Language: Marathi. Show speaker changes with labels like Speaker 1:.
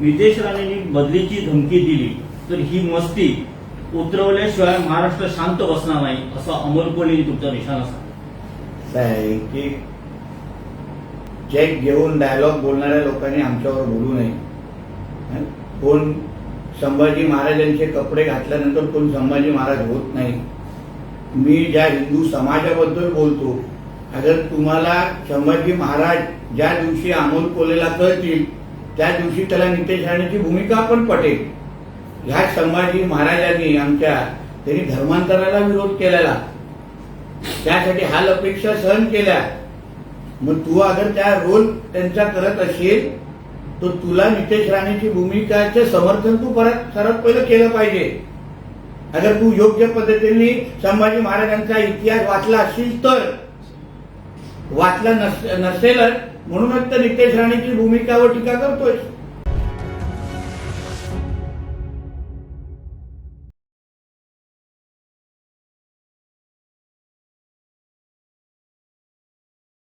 Speaker 1: नितेश राणेंनी बदलीची धमकी दिली तर ही मस्ती उतरवल्याशिवाय महाराष्ट्र शांत बसणार नाही असं अमोल कोल्हेंनी तुमचा निशाणा
Speaker 2: काय आहे की चेक घेऊन डायलॉग बोलणाऱ्या लोकांनी आमच्यावर बोलू नये. कोण? संभाजी महाराजांचे कपडे घातल्यानंतर कोण संभाजी महाराज होत नाही? मी ज्या हिंदू समाजाबद्दल बोलतो अगर तुम्हाला संभाजी महाराज ज्या दिवशी अमोल कोलेला कळतील त्या दिवशी त्याला नितेश राणेची भूमिका पण पटेल. ह्या संभाजी महाराजांनी आमच्या त्यांनी धर्मांतराला विरोध केलेला. त्यासाठी हाल अपेक्षा सहन केल्या. मग तू अगर त्या रोल त्यांचा करत असेल तर तुला नितेश राणेची भूमिकाचं समर्थन तू परत सर्वात पहिलं केलं पाहिजे. अगर तू योग्य पद्धतीने संभाजी महाराजांचा इतिहास वाचला असेल तर वाचला नस- नसेलच म्हणूनच तर नितेश राणेची भूमिकावर टीका करतोय.